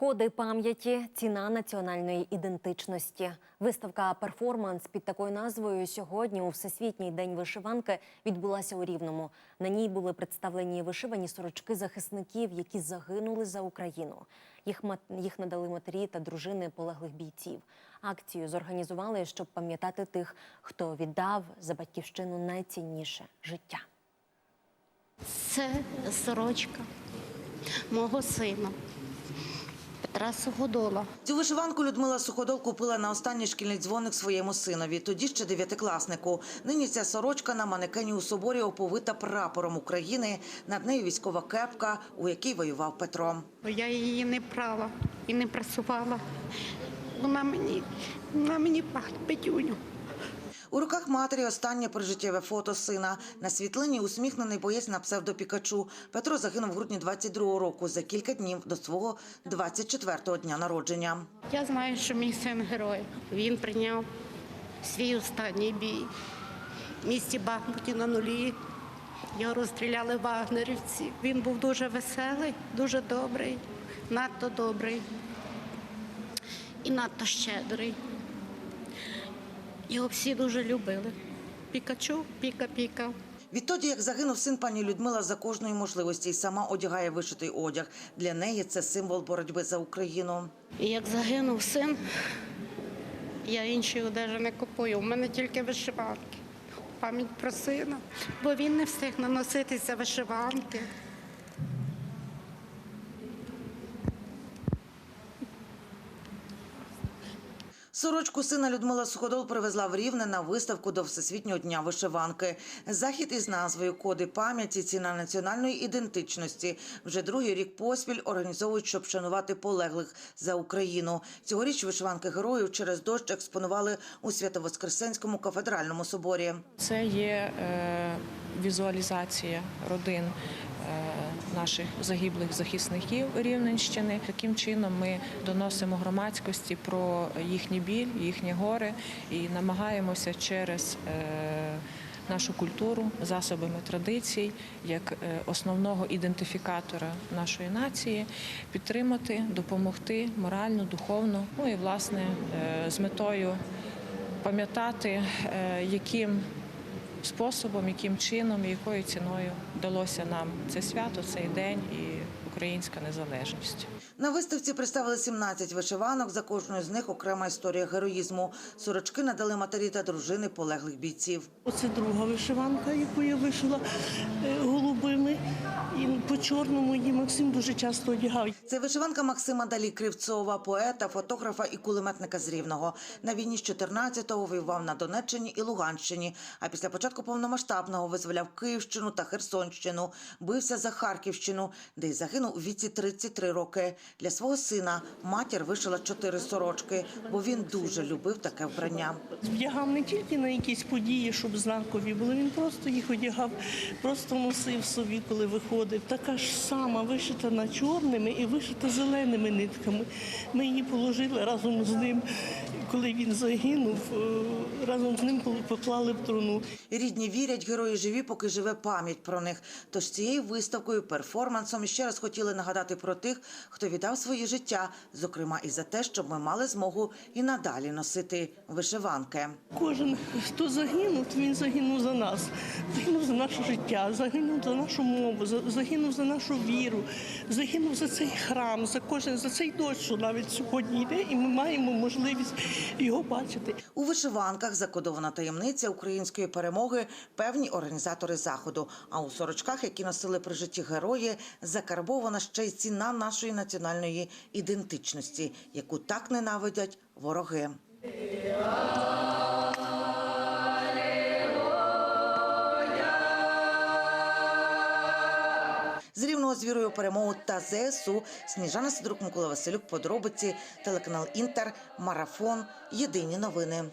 Коди пам'яті, ціна національної ідентичності. Виставка перформанс під такою назвою сьогодні у Всесвітній день вишиванки відбулася у Рівному. На ній були представлені вишивані сорочки захисників, які загинули за Україну. Їх мат- їх надали матері та дружини полеглих бійців. Акцію зорганізували, щоб пам'ятати тих, хто віддав за батьківщину найцінніше життя. Це сорочка мого сина Петра Суходола. Цю вишиванку Людмила Суходол купила на останній шкільний дзвоник своєму синові, тоді ще дев'ятикласнику. Нині ця сорочка на манекені у соборі оповита прапором України. Над нею військова кепка, у якій воював Петро. Я її не прала і не прасувала. Вона мені, вона мені пахне петюню. У руках матері останнє прижиттєве фото сина. На світлині усміхнений боєць на псевдо Пікачу. Петро загинув в грудні 22-го року за кілька днів до свого 24-го дня народження. Я знаю, що мій син герой. Він прийняв свій останній бій в місті Бахмуті на нулі. Його розстріляли вагнерівці. Він був дуже веселий, дуже добрий, надто добрий і надто щедрий. Його всі дуже любили. Пікачу, піка-піка. Відтоді, як загинув син пані Людмила за кожної можливості і сама одягає вишитий одяг. Для неї це символ боротьби за Україну. І як загинув син, я інші одежі не купую. У мене тільки вишиванки. Пам'ять про сина, бо він не встиг наноситися вишиванки. Сорочку сина Людмила Суходол привезла в Рівне на виставку до Всесвітнього дня вишиванки. Захід із назвою Коди пам'яті ціна національної ідентичності вже другий рік поспіль організовують, щоб вшанувати полеглих за Україну. Цьогоріч вишиванки героїв через дощ експонували у Свято-Воскресенському кафедральному соборі. Це є е, візуалізація родин е, наших загиблих захисників Рівненщини. Таким чином ми доносимо громадськості про їхній біль, їхні гори і намагаємося через е, нашу культуру, засобами традицій, як е, основного ідентифікатора нашої нації, підтримати, допомогти морально, духовно, ну і власне з метою пам'ятати, яким способом, яким чином, і якою ціною вдалося нам це свято, цей день і українська незалежність. На виставці представили 17 вишиванок. За кожною з них окрема історія героїзму. Сорочки надали матері та дружини полеглих бійців. Оце друга вишиванка, яку я вишила е, голубими. І по чорному її Максим дуже часто одягав. Це вишиванка Максима Далі Кривцова, поета, фотографа і кулеметника з Рівного. На війні з 14-го воював на Донеччині і Луганщині. А після початку повномасштабного визволяв Київщину та Херсонщину. Бився за Харківщину, де й загинув у віці 33 роки. Для свого сина матір вишила чотири сорочки, бо він дуже любив таке вбрання. Вдягав не тільки на якісь події, щоб знакові були. Він просто їх одягав, просто носив собі, коли виходив. Така ж сама вишита на чорними і вишита зеленими нитками. Ми її положили разом з ним. Коли він загинув, е, разом з ним поклали в труну. Рідні вірять, герої живі, поки живе пам'ять про них. Тож цією виставкою, перформансом ще раз хотіли нагадати про тих, хто віддав своє життя, зокрема і за те, щоб ми мали змогу і надалі носити вишиванки. Кожен, хто загинув, він загинув за нас. Загинув за наше життя, загинув за нашу мову, загинув за нашу віру, загинув за цей храм, за кожен за цей дощ, що навіть сьогодні йде, і ми маємо можливість його бачити. У вишиванках закодована таємниця української перемоги, певні організатори заходу. А у сорочках, які носили при житті герої, закарбована ще й ціна нашої національної ідентичності, яку так ненавидять вороги. З рівного з вірою перемогу та ЗСУ Сніжана Сидорук, Микола Василюк, подробиці, телеканал Інтер, Марафон. Єдині новини.